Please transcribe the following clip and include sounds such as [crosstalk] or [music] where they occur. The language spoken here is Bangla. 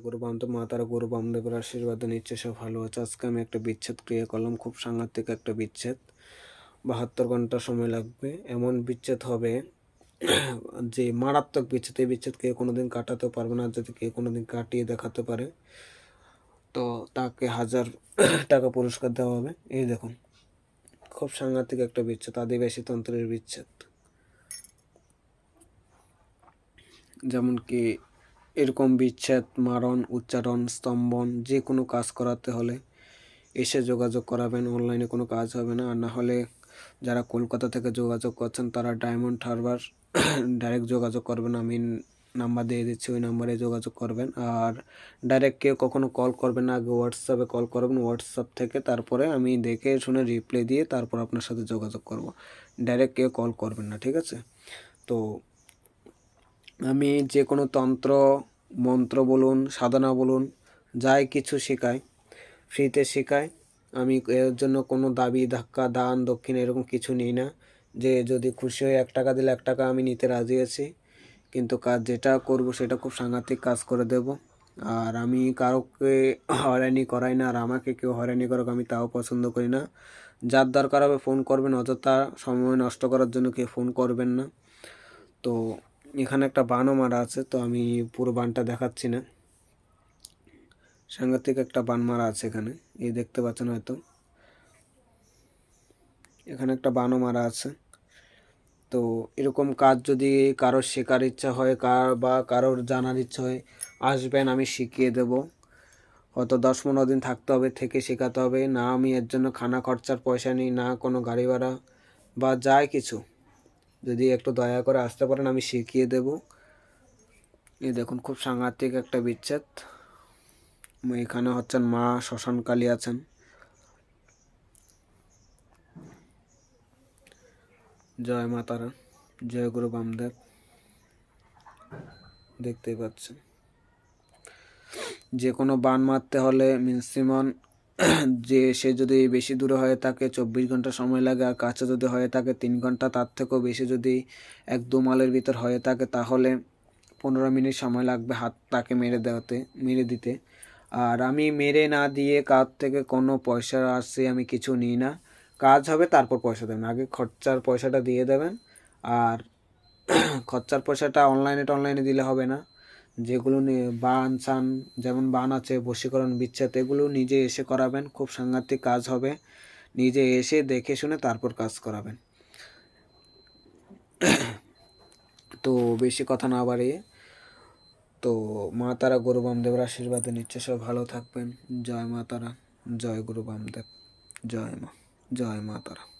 গুরু বামদেব মা তারা গুরু আশীর্বাদে নিচ্ছে সব ভালো আছে। আজকে আমি একটা বিচ্ছেদ ক্রিয়া করলাম, খুব সাংঘাতিক একটা বিচ্ছেদ। বাহাত্তর ঘণ্টা সময় লাগবে। এমন বিচ্ছেদ হবে [clears throat] যে মারাত্মক বিচ্ছেদ। এই বিচ্ছেদ কেউ কোনোদিন কাটাতে পারবে না, যদি কেউ কোনোদিন কাটিয়ে দেখাতে পারে। তো তাকে হাজার [clears throat] টাকা পুরস্কার দেওয়া হবে। এই দেখুন, খুব সাংঘাতিক একটা বিচ্ছেদ, আদিবাসী তন্ত্রের বিচ্ছেদ। যেমন কি এরকম বিচ্ছেদ, মারণ, উচ্চারণ, স্তম্ভন, যে কোনো কাজ করাতে হলে এসে যোগাযোগ করাবেন, অনলাইনে কোনো কাজ হবে না। আর না হলে যারা কলকাতা থেকে যোগাযোগ করছেন, তারা ডায়মন্ড হারবার [clears throat] ডাইরেক্ট যোগাযোগ করবেন। আমি নাম্বার দিয়ে দিচ্ছি, ওই নাম্বারে যোগাযোগ করবেন। আর ডাইরেক্ট কেউ কখনো কল করবেন না, আগে হোয়াটসঅ্যাপে কল করবেন। হোয়াটসঅ্যাপ থেকে তারপরে আমি দেখে শুনে রিপ্লাই দিয়ে তারপর আপনার সাথে যোগাযোগ করব। ডাইরেক্ট কেউ কল করবেন না, ঠিক আছে? তো আমি যে কোনো তন্ত্র, মন্ত্র বলুন, সাধনা বলুন, যাই কিছু শেখাই, ফ্রিতে শেখাই, আমি এর জন্য কোনো দাবি, ধাক্কা, দান, দক্ষিণ এরকম কিছু নিই না যে যদি খুশি হয়ে এক টাকা দিলে এক টাকা আমি নিতে রাজি আছি। কিন্তু কাজ যেটা করব সেটা খুব সাংঘাতিক কাজ করে দেব। আর আমি কারোকে হয়রানি করাই না, আর আমাকে কেউ হয়রানি করুক, আমি তাও পছন্দ করি না। যার দরকার হবে ফোন করবেন, অযথা সময় নষ্ট করার জন্য কেউ ফোন করবেন না। তো এখানে একটা বানও মারা আছে, তো আমি পুরো বানটা দেখাচ্ছি না। সাংঘাতিক একটা বান মারা আছে এখানে, এই দেখতে পাচ্ছেন হয়তো। এখানে একটা বানও মারা আছে। তো এরকম কাজ যদি কারোর শেখার ইচ্ছা হয়, কার বা কারোর জানার ইচ্ছা হয়, আসবেন, আমি শিখিয়ে দেব। হয়তো দশ পনেরো দিন থাকতে হবে, থেকে শেখাতে হবে। না আমি এর জন্য খানা খরচার পয়সা নিই, না কোনো গাড়ি ভাড়া বা যাই কিছু। যদি একটু দয়া করে আসতে পারেন, আমি শিখিয়ে দেব। এই দেখুন, খুব সাংঘাতিক একটা বিচ্ছেদ। এখানে হচ্ছেন মা শ্মশানকালী আছেন। জয় মা তারা, জয় গুরু বামদেব। দেখতেই পাচ্ছেন। যে কোনো বান মারতে হলে মিনিমাম যে সে যদি বেশি দূরে হয়ে থাকে, চব্বিশ ঘণ্টা সময় লাগে, আর কাছে যদি হয়ে থাকে তিন ঘণ্টা, তার থেকেও বেশি যদি এক দু মাইলের ভিতর হয়ে থাকে, তাহলে পনেরো মিনিট সময় লাগবে হাত তাকে মেরে দেওয়াতে, মেরে দিতে। আর আমি মেরে না দিয়ে কার থেকে কোনো পয়সা আসছে আমি কিছু নিই না। কাজ হবে, তারপর পয়সা দেবেন। আগে খরচার পয়সাটা দিয়ে দেবেন। আর খরচার পয়সাটা অনলাইনে টনলাইনে দিলে হবে না। যেগুলো নিয়ে বান, চান, যেমন বান আছে, বশীকরণ, বিচ্ছেদ, এগুলো নিজে এসে করাবেন। খুব সাংঘাতিক কাজ হবে। নিজে এসে দেখে শুনে তারপর কাজ করাবেন। তো বেশি কথা না বাড়িয়ে, তো মা তারা গুরু বামদেবের আশীর্বাদে নিচ্ছে সব ভালো থাকবেন। জয় মা তারা, জয় গুরু বামদেব, জয় মা জয় মা তারা।